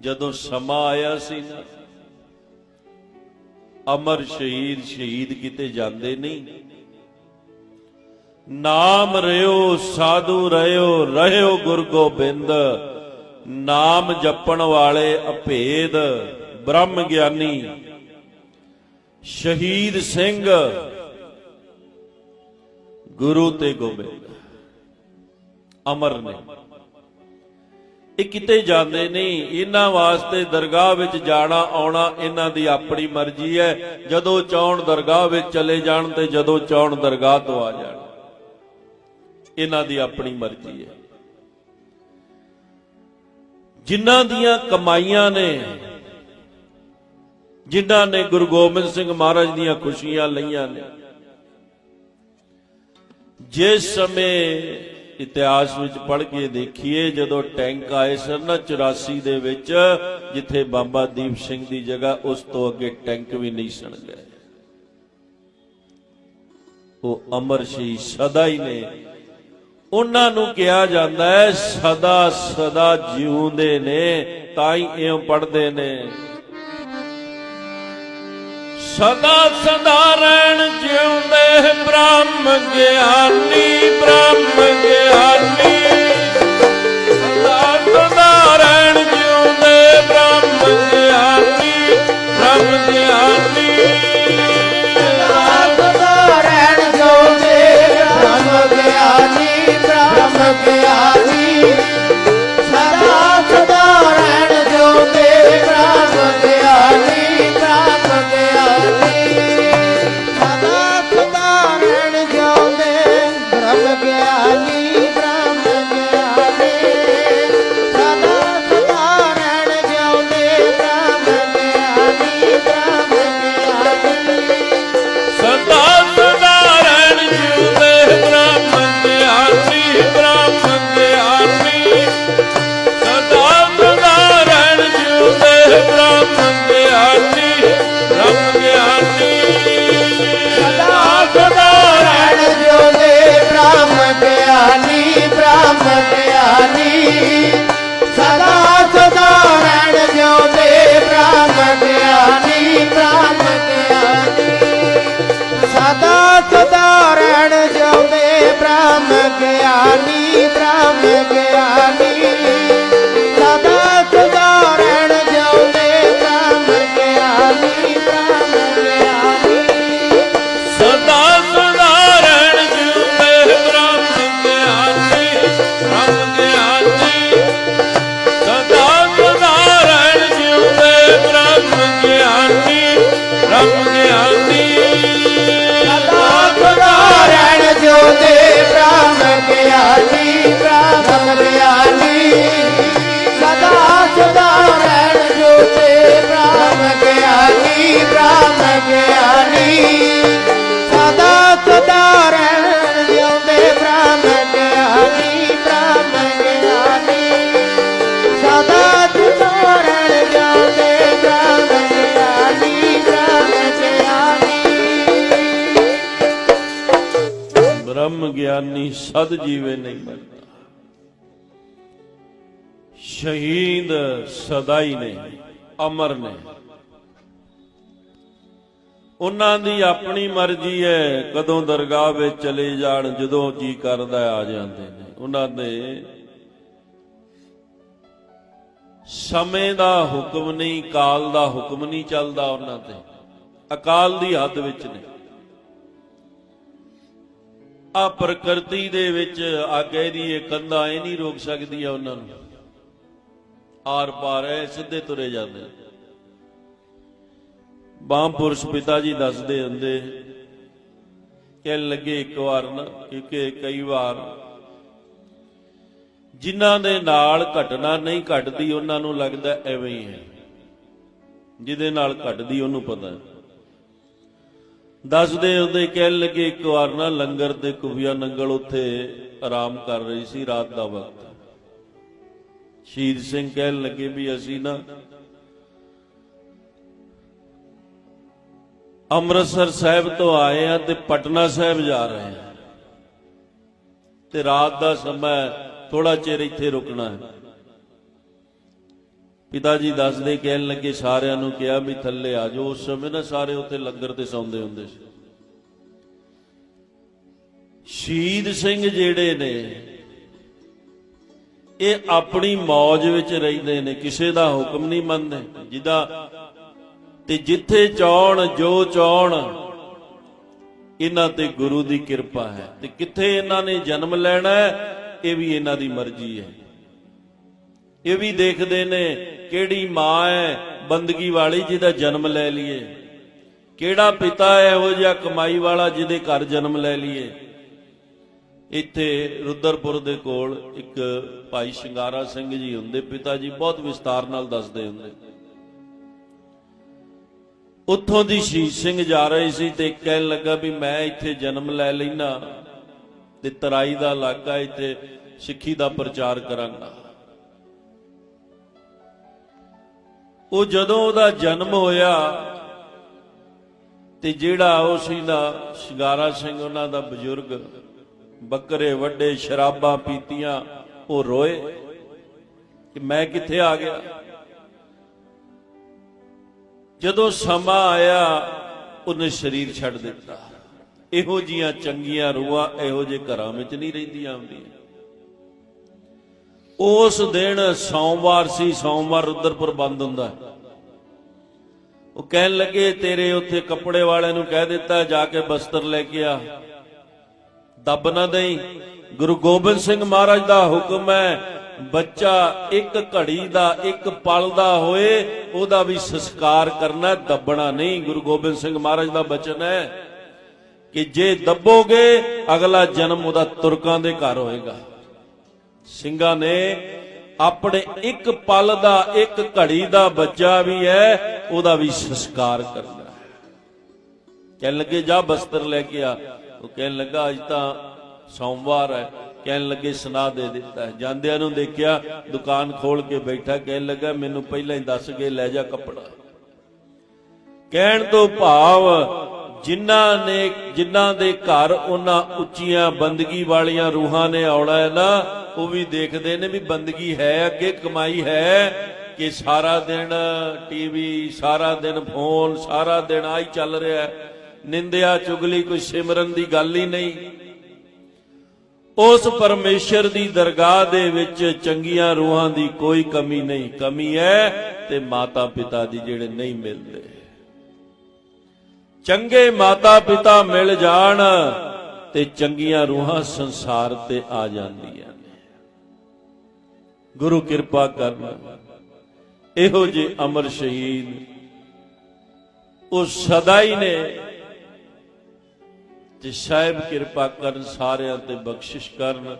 ਜਦੋਂ ਸਮਾਂ ਆਇਆ ਸੀ ਨਾ, ਅਮਰ ਸ਼ਹੀਦ ਸ਼ਹੀਦ ਕਿਤੇ ਜਾਂਦੇ ਨਹੀਂ। ਨਾਮ ਰਿਓ, ਸਾਧੂ ਰਿਓ ਰਹਿਓ ਗੁਰ ਗੋਬਿੰਦ, ਨਾਮ ਜਪਣ ਵਾਲੇ ਅਭੇਦ, ਬ੍ਰਹਮ ਗਿਆਨੀ। ਸ਼ਹੀਦ ਸਿੰਘ, ਗੁਰੂ ਤੇ ਗੋਬਿੰਦ, ਅਮਰ ਨੇ। ਇਹ ਕਿਤੇ ਜਾਂਦੇ ਨਹੀਂ। ਇਹਨਾਂ ਵਾਸਤੇ ਦਰਗਾਹ ਵਿੱਚ ਜਾਣਾ, ਆਉਣਾ ਇਹਨਾਂ ਦੀ ਆਪਣੀ ਮਰਜ਼ੀ ਹੈ। ਜਦੋਂ ਚਾਹਣ ਦਰਗਾਹ ਵਿੱਚ ਚਲੇ ਜਾਣ ਤੇ ਜਦੋਂ ਚਾਹਣ ਦਰਗਾਹ ਤੋਂ ਆ ਜਾਣ, ਇਹਨਾਂ ਦੀ ਆਪਣੀ ਮਰਜ਼ੀ ਹੈ। ਜਿਨ੍ਹਾਂ ਦੀਆਂ ਕਮਾਈਆਂ ਨੇ, ਜਿਨ੍ਹਾਂ ਨੇ ਗੁਰੂ ਗੋਬਿੰਦ ਸਿੰਘ ਮਹਾਰਾਜ ਦੀਆਂ ਖੁਸ਼ੀਆਂ ਲਈਆਂ ਨੇ, ਜਿਸ ਸਮੇਂ ਇਤਿਹਾਸ ਵਿੱਚ ਪੜ੍ਹ ਕੇ ਦੇਖੀਏ, ਜਦੋਂ ਟੈਂਕ ਆਏ ਸਨ ਨਾ 84 ਦੇ ਵਿੱਚ, ਜਿੱਥੇ ਬਾਬਾ ਦੀਪ ਸਿੰਘ ਦੀ ਜਗ੍ਹਾ, ਉਸ ਤੋਂ ਅੱਗੇ ਟੈਂਕ ਵੀ ਨਹੀਂ ਸਣ ਗਏ। ਉਹ ਅਮਰ ਸ਼ੀ ਸਦਾ ਹੀ ਨੇ। ਉਹਨਾਂ ਨੂੰ ਕਿਹਾ ਜਾਂਦਾ ਹੈ ਸਦਾ ਸਦਾ ਜਿਉਂਦੇ ਨੇ, ਤਾਂ ਹੀ ਇਉਂ ਪੜਦੇ ਨੇ। ਸਦਾ ਸਦਾ ਰਹਿਣ ਜਿਉਂਦੇ ਬ੍ਰਹਮ ਗਿਆਨੀ ਬ੍ਰਹਮ ਗਿਆਨੀ। ਸਦਾ ਸਦਾ ਰਹਿਣ ਜਿਉਂਦੇ ਬ੍ਰਹਮ ਗਿਆਨੀ ਬ੍ਰਹਮ ਗਿਆਨੀ। ਗਿਆਨੀ ਬ੍ਰਹਮ ਗਿਆਨੀ ਸਦ ਜੀਵੇ ਨਹੀਂ ਮਰਦਾ। ਸ਼ਹੀਦ ਸਦਾ ਹੀ ਨੇ, ਅਮਰ ਨੇ। ਉਹਨਾਂ ਦੀ ਆਪਣੀ ਮਰਜ਼ੀ ਹੈ, ਕਦੋਂ ਦਰਗਾਹ ਵਿੱਚ ਚਲੇ ਜਾਣ, ਜਦੋਂ ਜੀ ਕਰਦਾ ਆ ਜਾਂਦੇ ਨੇ। ਉਹਨਾਂ ਦੇ ਸਮੇਂ ਦਾ ਹੁਕਮ ਨਹੀਂ, ਕਾਲ ਦਾ ਹੁਕਮ ਨਹੀਂ ਚੱਲਦਾ ਉਹਨਾਂ ਤੇ। ਅਕਾਲ ਦੀ ਹੱਦ ਵਿੱਚ ਨੇ। ਆ ਪ੍ਰਕਿਰਤੀ ਦੇ ਵਿੱਚ ਆਗੇ ਦੀ ਇਹ ਕੰਧਾਂ ਇਹ ਨਹੀਂ ਰੋਕ ਸਕਦੀਆਂ ਉਹਨਾਂ ਨੂੰ। ਆਰ ਪਾਰ ਐ ਸਿੱਧੇ ਤੁਰੇ ਜਾਂਦੇ। ਬਾਮ ਪੁਰਸ਼ ਪਿਤਾ ਜੀ ਦੱਸਦੇ ਹੁੰਦੇ, ਕਹਿਣ ਲੱਗੇ ਇੱਕ ਵਾਰ ਨਾ, ਕਿਉਂਕਿ ਕਈ ਵਾਰ ਜਿਨ੍ਹਾਂ ਦੇ ਨਾਲ ਘਟਨਾ ਨਹੀਂ ਘਟਦੀ, ਉਹਨਾਂ ਨੂੰ ਲੱਗਦਾ ਐਵੇਂ ਹੀ ਹੈ। ਜਿਹਦੇ ਨਾਲ ਘਟਦੀ, ਉਹਨੂੰ ਪਤਾ ਹੈ। ਦੱਸਦੇ ਉਹਦੇ ਕਹਿਣ ਲੱਗੇ, ਇੱਕ ਵਾਰ ਨਾ ਲੰਗਰ ਤੇ ਕੁਫੀਆ ਨੰਗਲ ਉੱਥੇ ਆਰਾਮ ਕਰ ਰਹੀ ਸੀ ਰਾਤ ਦਾ ਵਕਤ। ਸ਼ਹੀਦ ਸਿੰਘ ਕਹਿਣ ਲੱਗੇ ਵੀ ਅਸੀਂ ਨਾ ਅੰਮ੍ਰਿਤਸਰ ਸਾਹਿਬ ਤੋਂ ਆਏ ਆ ਤੇ ਪਟਨਾ ਸਾਹਿਬ ਜਾ ਰਹੇ ਆ ਤੇ ਰਾਤ ਦਾ ਸਮਾਂ ਥੋੜਾ ਚਿਰ ਇੱਥੇ ਰੁਕਣਾ ਹੈ। ਪਿਤਾ ਜੀ ਦੱਸਦੇ ਕਹਿਣ ਲੱਗੇ ਸਾਰਿਆਂ ਨੂੰ ਕਿਹਾ ਵੀ ਥੱਲੇ ਆ ਜਾਓ। ਉਸ ਸਮੇਂ ਨਾ ਸਾਰੇ ਉੱਥੇ ਲੰਗਰ ਤੇ ਸੌਂਦੇ ਹੁੰਦੇ ਸੀ। ਸ਼ਹੀਦ ਸਿੰਘ ਜਿਹੜੇ ਨੇ, ਇਹ ਆਪਣੀ ਮੌਜ ਵਿੱਚ ਰਹਿੰਦੇ ਨੇ, ਕਿਸੇ ਦਾ ਹੁਕਮ ਨਹੀਂ ਮੰਨਦੇ। ਜਿਹਦਾ ਤੇ ਜਿੱਥੇ ਚਾਹਣ ਜੋ ਚਾਹਣ ਇਹਨਾਂ ਤੇ ਗੁਰੂ ਦੀ ਕਿਰਪਾ ਹੈ। ਤੇ ਕਿੱਥੇ ਇਹਨਾਂ ਨੇ ਜਨਮ ਲੈਣਾ ਇਹ ਵੀ ਇਹਨਾਂ ਦੀ ਮਰਜ਼ੀ ਹੈ। ਇਹ ਵੀ ਦੇਖਦੇ ਨੇ ਕਿਹੜੀ ਮਾਂ ਹੈ ਬੰਦਗੀ ਵਾਲੀ ਜਿਹਦਾ ਜਨਮ ਲੈ ਲਈਏ। ਕਿਹੜਾ ਪਿਤਾ ਹੈ ਉਹ ਜਿਹਾ ਕਮਾਈ ਵਾਲਾ ਜਿਹਦੇ ਘਰ ਜਨਮ ਲੈ ਲਈਏ। ਇੱਥੇ ਰੁਦਰਪੁਰ ਦੇ ਕੋਲ ਇੱਕ ਭਾਈ ਸ਼ਿੰਗਾਰਾ ਸਿੰਘ ਜੀ ਹੁੰਦੇ, ਪਿਤਾ ਜੀ ਬਹੁਤ ਵਿਸਤਾਰ ਨਾਲ ਦੱਸਦੇ ਹੁੰਦੇ। ਉੱਥੋਂ ਦੀ ਸ਼ੀਸ਼ ਸਿੰਘ ਜਾ ਰਹੇ ਸੀ ਤੇ ਕਹਿਣ ਲੱਗਾ ਵੀ ਮੈਂ ਇੱਥੇ ਜਨਮ ਲੈ ਲੈਣਾ ਤੇ ਤਰਾਈ ਦਾ ਇਲਾਕਾ ਇੱਥੇ ਸਿੱਖੀ ਦਾ ਪ੍ਰਚਾਰ ਕਰਾਂਗਾ। ਉਹ ਜਦੋਂ ਉਹਦਾ ਜਨਮ ਹੋਇਆ ਤੇ ਜਿਹੜਾ ਉਹ ਸੀ ਨਾ ਸ਼ਿੰਗਾਰਾ ਸਿੰਘ ਉਹਨਾਂ ਦਾ ਬਜ਼ੁਰਗ, ਬੱਕਰੇ ਵੱਡੇ, ਸ਼ਰਾਬਾਂ ਪੀਤੀਆਂ, ਉਹ ਰੋਏ ਕਿ ਮੈਂ ਕਿੱਥੇ ਆ ਗਿਆ? ਜਦੋਂ ਸਮਾਂ ਆਇਆ, ਉਹਨੇ ਸਰੀਰ ਛੱਡ ਦਿੱਤਾ। ਇਹੋ ਜੀਆਂ ਚੰਗੀਆਂ ਰੂਹਾਂ ਇਹੋ ਜਿਹੇ ਘਰਾਂ ਵਿੱਚ ਨਹੀਂ ਰਹਿੰਦੀਆਂ ਹੁੰਦੀਆਂ। ਉਸ ਦਿਨ ਸੋਮਵਾਰ ਸੀ, ਸੋਮਵਾਰ ਰੁਦਰਪੁਰ ਬੰਦ ਹੁੰਦਾ ਉਹ ਕਹਿਣ ਲੱਗੇ, ਤੇਰੇ ਉੱਥੇ ਕੱਪੜੇ ਵਾਲਿਆਂ ਨੂੰ ਕਹਿ ਦਿੱਤਾ, ਜਾ ਕੇ ਬਸਤਰ ਲੈ ਕੇ ਆ। ਦੱਬ ਨਾ ਦੇਈ। ਗੁਰੂ ਗੋਬਿੰਦ ਸਿੰਘ ਮਹਾਰਾਜ ਦਾ ਹੁਕਮ ਹੈ, ਬੱਚਾ ਇੱਕ ਘੜੀ ਦਾ, ਇੱਕ ਪਲ ਦਾ ਹੋਏ, ਉਹਦਾ ਵੀ ਸੰਸਕਾਰ ਕਰਨਾ, ਦੱਬਣਾ ਨਹੀਂ। ਗੁਰੂ ਗੋਬਿੰਦ ਸਿੰਘ ਮਹਾਰਾਜ ਦਾ ਬਚਨ ਹੈ ਕਿ ਜੇ ਦੱਬੋਗੇ, ਅਗਲਾ ਜਨਮ ਉਹਦਾ ਤੁਰਕਾਂ ਦੇ ਘਰ ਹੋਏਗਾ। ਸਿੰਘਾਂ ਨੇ ਆਪਣੇ ਇੱਕ ਪਲ ਦਾ, ਇੱਕ ਘੜੀ ਦਾ ਬੱਚਾ ਵੀ ਹੈ, ਉਹਦਾ ਵੀ ਸੰਸਕਾਰ ਕਰਨਾ ਕਹਿਣ ਲੱਗੇ, ਜਾ ਬਸਤਰ ਲੈ ਕੇ ਆ। ਉਹ ਕਹਿਣ ਲੱਗਾ, ਅੱਜ ਤਾਂ ਸੋਮਵਾਰ ਹੈ। ਕਹਿਣ ਲੱਗੇ, ਸੁਨਾ ਦੇ ਦਿੱਤਾ ਜਾਂਦਿਆਂ ਨੂੰ ਦੇਖਿਆ, ਦੁਕਾਨ ਖੋਲ ਕੇ ਬੈਠਾ, ਕਹਿਣ ਲੱਗਾ, ਮੈਨੂੰ ਪਹਿਲਾਂ ਹੀ ਦੱਸ ਕੇ ਲੈ ਜਾ ਕੱਪੜਾ। ਕਹਿਣ ਤੋਂ ਭਾਵ ਜਿਨ੍ਹਾਂ ਨੇ, ਜਿਨ੍ਹਾਂ ਦੇ ਘਰ ਉਹਨਾਂ ਉੱਚੀਆਂ ਬੰਦਗੀ ਵਾਲੀਆਂ ਰੂਹਾਂ ਨੇ ਆਉਣਾ ਹੈ ਨਾ, ਉਹ ਵੀ ਦੇਖਦੇ ਨੇ ਵੀ ਬੰਦਗੀ ਹੈ ਅੱਗੇ, ਕਮਾਈ ਹੈ ਕਿ ਸਾਰਾ ਦਿਨ ਟੀਵੀ, ਸਾਰਾ ਦਿਨ ਫੋਨ, ਸਾਰਾ ਦਿਨ ਆਈ ਚੱਲ ਰਿਹਾ ਹੈ। ਨਿੰਦਿਆ, ਚੁਗਲੀ, ਕੋਈ ਸਿਮਰਨ ਦੀ ਗੱਲ ਹੀ ਨਹੀਂ। ਉਸ ਪਰਮੇਸ਼ਰ ਦੀ ਦਰਗਾਹ ਦੇ ਵਿੱਚ ਚੰਗੀਆਂ ਰੂਹਾਂ ਦੀ ਕੋਈ ਕਮੀ ਨਹੀਂ। ਕਮੀ ਹੈ ਤੇ ਮਾਤਾ ਪਿਤਾ ਦੀ ਜਿਹੜੇ ਨਹੀਂ ਮਿਲਦੇ। ਚੰਗੇ ਮਾਤਾ ਪਿਤਾ ਮਿਲ ਜਾਣ ਤੇ ਚੰਗੀਆਂ ਰੂਹਾਂ ਸੰਸਾਰ ਤੇ ਆ ਜਾਂਦੀਆਂ ਨੇ। ਗੁਰੂ ਕਿਰਪਾ ਕਰਨ। ਇਹੋ ਜੇ ਅਮਰ ਸ਼ਹੀਦ ਉਹ ਸਦਾ ਹੀ ਨੇ ਤੇ ਸਾਹਿਬ ਕਿਰਪਾ ਕਰਨ ਸਾਰਿਆਂ ਤੇ ਬਖਸ਼ਿਸ਼ ਕਰਨ।